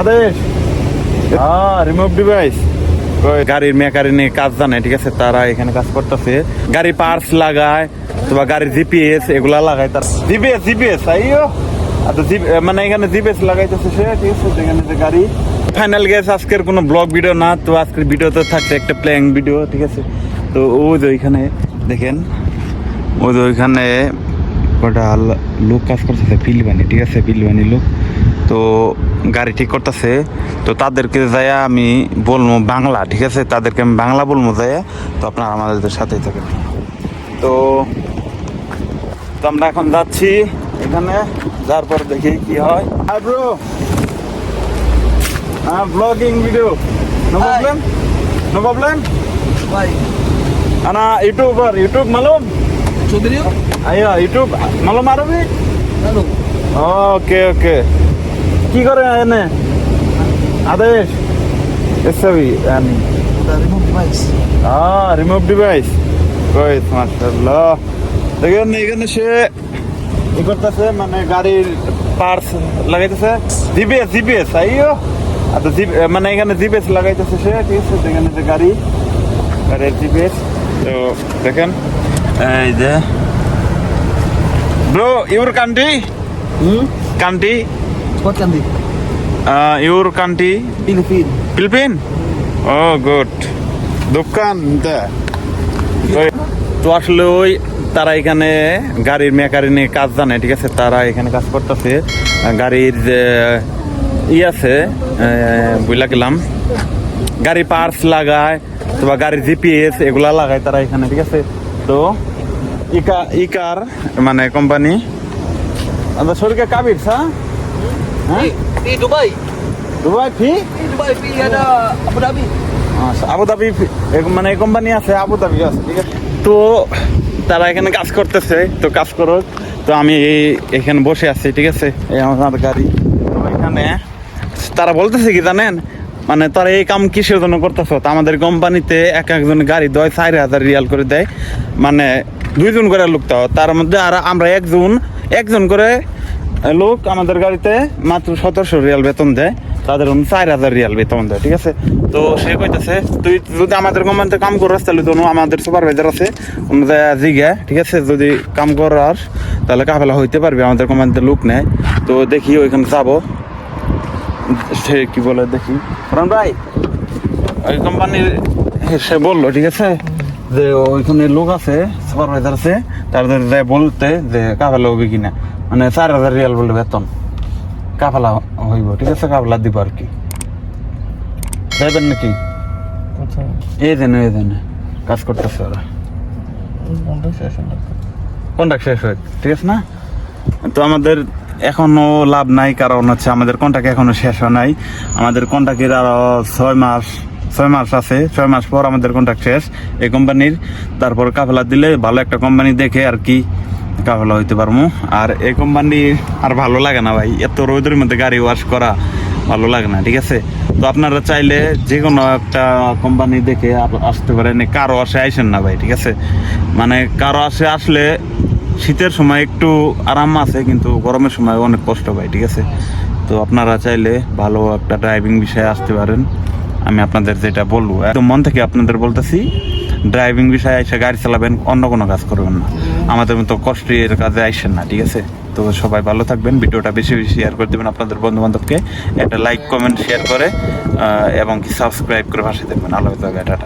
আদেশ। হ্যাঁ remove device গাড়ির মেকারি কাজ জানে, ঠিক আছে? তারা এখানে কাজ করতেছে। গাড়ি পার্টস লাগায় তোমার গাড়ির জিপিএস এগুলা লাগায় তার। জিপিএস জিপিএস আইও মানে এখানে জিপিএস লাগাইতেছে সে, ঠিক আছে? এখানে যে গাড়ি। ফাইনাল গেস আজকের কোনো ব্লগ ভিডিও না, তো আজকের ভিডিওতে থাকছে একটা প্লেইং ভিডিও ঠিক আছে? তো ও যে ওইখানে, দেখেন, ও যে ওইখানে কটা লোক কাজ করতেছে ফিলবানি ঠিক আছে? ফিলবানি লোক। তো গাড়ি ঠিক করতেছে তো তাদেরকে যাইয়া আমি বলব বাংলা ঠিক আছে? তাদেরকে আমি বাংলা বলব যাইয়া তো আপনারা আমাদের সাথেই থাকেন। তো তো আমরা এখন যাচ্ছি এখানে যার পর দেখি কি হয়। হাই ব্রো হ্যাঁ blogging video no. Problem no problem Vai. আনা ইউটিউবার ইউটিউব মালুম? Chodrio? আইয়া ইউটিউব মালুম আরবি? Ano? ওকে ওকে কি করে এনে? আদেশ? এসবি আনি The remove device. Ah, remove device. Great, মাশাআল্লাহ। দেখেন এখানে সে ই করতেছে মানে গাড়ির পার্টস লাগাইতেছে। জিপিএস জিপিএস আইও আচ্ছা জি মানে এখানে জিপিএস লাগাইতেছে সে ঠিক আছে? তো এখানে যে গাড়ি। গাড়ির জিপিএস তো দেখেন এই যে। Bro your country? Country What can they? Your country Philippine. Philippine oh good দোকান তো আসলে ওই তারা এখানে গাড়ির মেকারি নিয়ে কাজ জানে ঠিক আছে? তারা এখানে কাজ করতেছে। গাড়ির যে ই আছে বুঝলা গেলাম। গাড়ি পার্টস লাগায় তোমার গাড়ির জিপিএস এগুলা লাগায় তারা এখানে ঠিক আছে? তো ইকা ইকার মানে কোম্পানি আমরা শরীরকে কাবির হ্যাঁ? Hey, Dubai. দুবাই ফি. Pi ada Abu Dhabi. আচ্ছা, আবুধাবি মানে কোম্পানি আছে আবুধাবি আছে ঠিক আছে? তো তারা এখানে কাজ করতেছে তো কাজ করো তো আমি এখানে বসে আছি ঠিক আছে? এই আমার গাড়ি। তো এখানে তারা বলতেছে কি জানেন? মানে তারা এই কাম কিসের জন্য করতেছ? তো আমাদের কোম্পানিতে এক একজন গাড়ি দেয় চার হাজার রিয়াল করে দেয়। মানে দুইজন করে লোক তার মধ্যে আর আমরা একজন একজন করে লোক আমাদের গাড়িতে মাত্র সতেরোশো রিয়াল বেতন দেয়। তাদের চার হাজার রিয়াল বেতন দেয় ঠিক আছে? তো সে কইতেছে তুই যদি আমাদের কোম্পানিতে কাম করাস তাহলে তো আমাদের সুপারভাইজার আছে অন্য জিগা ঠিক আছে? যদি কাম করাস তাহলে কাফেলা হইতে পারবে আমাদের কোম্পানিতে লোক নেয় তো দেখি ওইখানে যাব। সে কি বলে দেখি? রন ভাই। ওই কোম্পানির সে বলল ঠিক আছে? যে ওইখানে লোক আছে সুপারভাইজার আছে তাদের যে বলতে যে কাফেলা হবে কিনা। মানে চার হাজার রিয়াল বললে বেতন। কাফেলা হইব ঠিক আছে? কাফেলা দিব আর কি। যাবেন নাকি? এই দেন এই দেন কাজ করতেছে ওরা। কন্ট্রাক্ট শেষ হয় ঠিক আছে না? তো আমাদের এখনও লাভ নাই কারণ হচ্ছে আমাদের কন্ট্রাক্ট এখনও শেষ হয় নাই। আমাদের কন্ট্রাক্টের আরও ছয় মাস ছয় মাস আছে, ছয় মাস পর আমাদের কন্ট্রাক্ট শেষ। এই কোম্পানির তারপর কাফেলা দিলে ভালো একটা কোম্পানি দেখে আর কি কাফেলা হইতে পারব আর এই কোম্পানি আর ভালো লাগে না ভাই, এত রোদের মধ্যে গাড়ি ওয়াশ করা ভালো লাগে না, ঠিক আছে? তো আপনারা চাইলে যে কোনো একটা কোম্পানি দেখে আসতে পারেন কারও আসে আইসেন না ভাই, ঠিক আছে? মানে কারও আসে আসলে শীতের সময় একটু আরাম আছে, কিন্তু গরমের সময় অনেক কষ্ট পাই ঠিক আছে? তো আপনারা চাইলে ভালো একটা ড্রাইভিং বিষয়ে আসতে পারেন। আমি আপনাদের যেটা বলব, একদম মন থেকে আপনাদের বলতেছি ড্রাইভিং বিষয়ে এসে গাড়ি চালাবেন, অন্য কোনো কাজ করবেন না। আমাদের মতো কষ্টের কাজে আইসেন না, ঠিক আছে? তো সবাই ভালো থাকবেন, ভিডিওটা বেশি বেশি শেয়ার করে দেবেন আপনাদের বন্ধু বান্ধবকে একটা লাইক কমেন্ট শেয়ার করে এবং কি সাবস্ক্রাইব করে পাশে দেখবেন আল্লাহ টাটা।